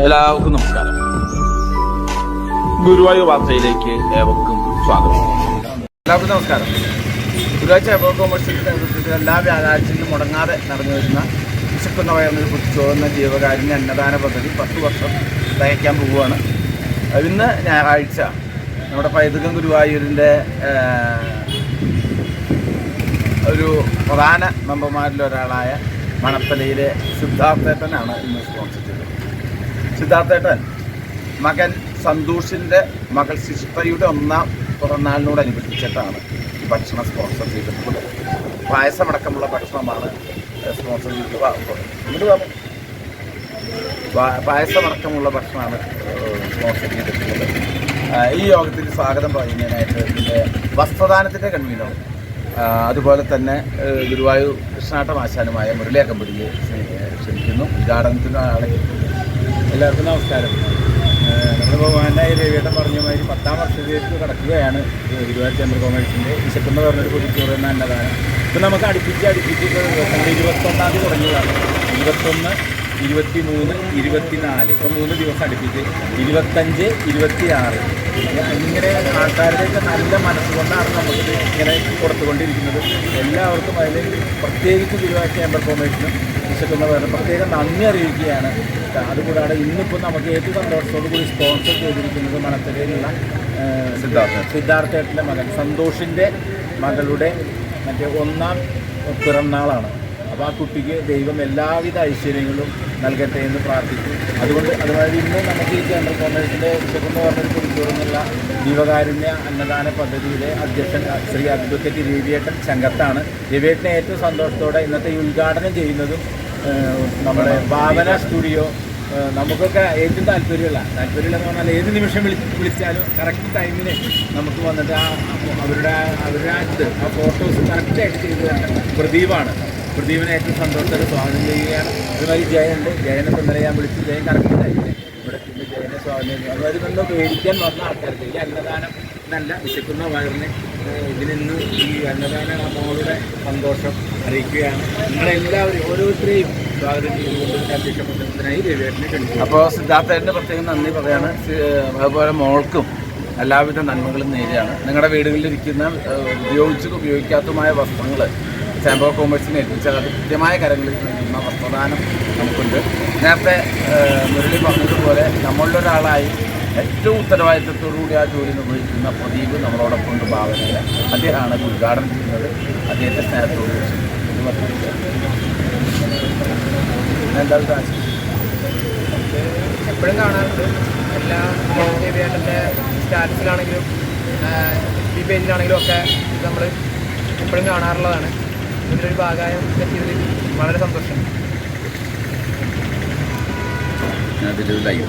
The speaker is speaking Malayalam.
എല്ലാവർക്കും നമസ്കാരം. ഗുരുവായൂർ വാർത്തയിലേക്ക് ഏവർക്കും സ്വാഗതം. എല്ലാവർക്കും നമസ്കാരം. ഗുരുവാഴ്ച എബോ കോമേഴ്സിന്റെ നേതൃത്വത്തിൽ എല്ലാ വ്യാഴാഴ്ചയിലും മുടങ്ങാതെ നടന്നു വരുന്ന വിശക്കുന്ന വയറിന് കുറിച്ചോന്ന ജീവകാരുണ്യ അന്നദാന പദ്ധതി പത്ത് വർഷം തയ്ക്കാൻ പോവുകയാണ്. ഇന്ന് ഞായറാഴ്ച. നമ്മുടെ പൈതൃകം ഗുരുവായൂരിന്റെ ഒരു പ്രധാന മെമ്പർമാരിൽ ഒരാളായ മണപ്പലയിലെ സിദ്ധാർത്ഥേട്ടനാണ് ഇന്ന് സ്പോൺസർ സിദ്ധാർത്ഥേട്ടൻ മകൻ സന്തോഷിന്റെ മകൾ ശിഷ്ടയുടെ ഒന്നാം പിറന്നാളിനോടനുബന്ധിച്ചിട്ടാണ് ഈ ഭക്ഷണം സ്പോൺസർ ചെയ്തിട്ടുള്ളത്. പായസമടക്കമുള്ള ഭക്ഷണമാണ് സ്പോൺസർ ചെയ്തിട്ടുള്ളത് പായസമടക്കമുള്ള ഭക്ഷണമാണ് സ്പോൺസർ ചെയ്തിട്ടുള്ളത്. ഈ യോഗത്തിൽ സ്വാഗതം പറയുന്നതിനായിട്ട് ഇതിന്റെ വസ്ത്രദാനത്തിന്റെ കൺവീനർ അതുപോലെ തന്നെ ഗുരുവായൂർ കൃഷ്ണാട്ടം ആശാനുമായ മുരളിയാക്കമ്പടിയെ ക്ഷണിക്കുന്നു. ഉദ്ഘാടനത്തിനാണെങ്കിൽ എല്ലാവർക്കും നമസ്കാരം. നമ്മുടെ ഭഗവാനായ രവിയേട്ടൻ പറഞ്ഞ മാതിരി പത്താം വർഷത്തിലേക്ക് കടക്കുകയാണ് ഗുരുവായൂർ ചേംബർ കോമേഴ്സിന്റെ വിശക്കുന്ന പറഞ്ഞൊരു പൊതിച്ചോറ് എന്ന അന്നദാനം ഇപ്പം നമുക്ക് അടുപ്പിച്ച് അടുപ്പിച്ച് ഇപ്പോൾ ഇരുപത്തൊന്നാം തീയതി തുടങ്ങിയതാണ്. ഇരുപത്തൊന്ന് ഇരുപത്തി മൂന്ന് ഇരുപത്തിനാല്. ഇപ്പം മൂന്ന് ദിവസം അടുപ്പിച്ച്. ഇരുപത്തഞ്ച് ഇരുപത്തി ആറ് ഇങ്ങനെ ആൾക്കാരുടെയൊക്കെ നല്ല മനസ്സുകൊണ്ടാണ് നമുക്ക് ഇങ്ങനെ കൊടുത്തുകൊണ്ടിരിക്കുന്നത്. എല്ലാവർക്കും അതിൽ പ്രത്യേകിച്ച് ഗുരുവായൂർ ചേംബർ കോമേഴ്സിനും വിശക്കുന്നവരുടെ പ്രത്യേകം നന്ദി അറിയിക്കുകയാണ്. അതുകൂടാതെ ഇന്നിപ്പോൾ നമുക്ക് ഏറ്റവും സന്തോഷത്തോടു കൂടി സ്പോൺസർ ചെയ്തിരിക്കുന്നത് മണത്തലയിലുള്ള സിദ്ധാർത്ഥ. സിദ്ധാർത്ഥേട്ടന്റെ മകൻ. സന്തോഷിന്റെ മകളുടെ മറ്റേ ഒന്നാം പിറന്നാളാണ്. അപ്പോൾ ആ കുട്ടിക്ക് ദൈവം എല്ലാവിധ ഐശ്വര്യങ്ങളും നൽകട്ടെ എന്ന് പ്രാർത്ഥിക്കും അതുകൊണ്ട് അതുമാതിരി ഇന്ന് നമുക്ക് ഈ കേന്ദ്ര കോൺഗ്രസിന്റെ വിശക്കുന്ന പറഞ്ഞൊരു കുറിച്ചുകൊടുന്നുള്ള ജീവകാരുണ്യ അന്നദാന പദ്ധതിയുടെ അധ്യക്ഷൻ ശ്രീ അഡ്വക്കേറ്റ് രവിയേട്ടൻ ചങ്കത്താണ്. രവിയേട്ടനെ ഏറ്റവും സന്തോഷത്തോടെ ഇന്നത്തെ ഈ ഉദ്ഘാടനം ചെയ്യുന്നതും നമ്മുടെ ഭാവന സ്റ്റുഡിയോ നമുക്കൊക്കെ ഏറ്റവും താല്പര്യമുള്ള താല്പര്യമില്ലെന്ന് പറഞ്ഞാൽ ഏത് നിമിഷം വിളി വിളിച്ചാലും കറക്റ്റ് ടൈമിന് നമുക്ക് വന്നിട്ട് ആ അവരുടെ അവരുടെ ആ ഫോട്ടോസ് കറക്റ്റായിട്ട് ചെയ്തു പ്രദീപാണ്. പ്രദീപിനെ ഏറ്റവും സന്തോഷത്തോടെ സ്വാഗതം ചെയ്യുകയാണ്. അതുമാതിരി ജയനുണ്ട്. ജയനെ ഇന്നലെ ഞാൻ വിളിച്ച്. ജയൻ കറക്റ്റ് ടൈമിന് ഇവിടെ ഇന്ന് ജയനെ സ്വാഗതം ചെയ്യുന്നു. അതുമാതിരി നിന്ന് മേടിക്കാൻ വന്ന ആൾക്കാർക്ക് ഈ അന്നദാനം നല്ല വിശക്കുന്ന വയറിന് ഇതിനിന്ന് ഈ അന്നദാന മോളുടെ സന്തോഷം അറിയിക്കുകയാണ്. നിങ്ങളെല്ലാവരും ഓരോരുത്തരെയും സ്വാഗതം ചെയ്തുകൊണ്ട് അധ്യക്ഷ പ്രസംഗത്തിനായി ക്ഷണിച്ചു അപ്പോൾ സിദ്ധാർത്ഥേട്ടന് പ്രത്യേകം നന്ദി പറയാണ്. അതുപോലെ മോൾക്കും എല്ലാവിധ നന്മകളും നേരെയാണ് നിങ്ങളുടെ വീടുകളിലിരിക്കുന്ന ഉപയോഗിച്ചും ഉപയോഗിക്കാത്തതുമായ വസ്ത്രങ്ങൾ ചേംബർ ഓഫ് കോമേഴ്സിനെ ഏൽപ്പിച്ചാൽ അത് കൃത്യമായ കാര്യങ്ങളിൽ നൽകുന്ന വസ്ത്രദാനം നമുക്കുണ്ട്. നേരത്തെ മുരളി പറഞ്ഞതുപോലെ നമ്മളിലൊരാളായി ഏറ്റവും ഉത്തരവാദിത്തത്തോടുകൂടി ആ ജോലി നിർവഹിക്കുന്ന പ്രദീപ് നമ്മളോടൊപ്പം ഉണ്ട് ഭാവനയിൽ അദ്ദേഹമാണ് ഇത് ഉദ്ഘാടനം ചെയ്യുന്നത്. അദ്ദേഹത്തെ സ്നേഹത്തോട് എന്തായാലും എപ്പോഴും കാണാറുണ്ട്. എല്ലാ ദേവിയാട്ടന്റെ സ്റ്റാറ്റസിലാണെങ്കിലും ഈ പേജിലാണെങ്കിലും ഒക്കെ നമ്മൾ എപ്പോഴും കാണാറുള്ളതാണ്. ഇതിലൊരു ഭാഗമായ പറ്റിയതിൽ വളരെ സന്തോഷം. അതിലൊരു ലൈവ്.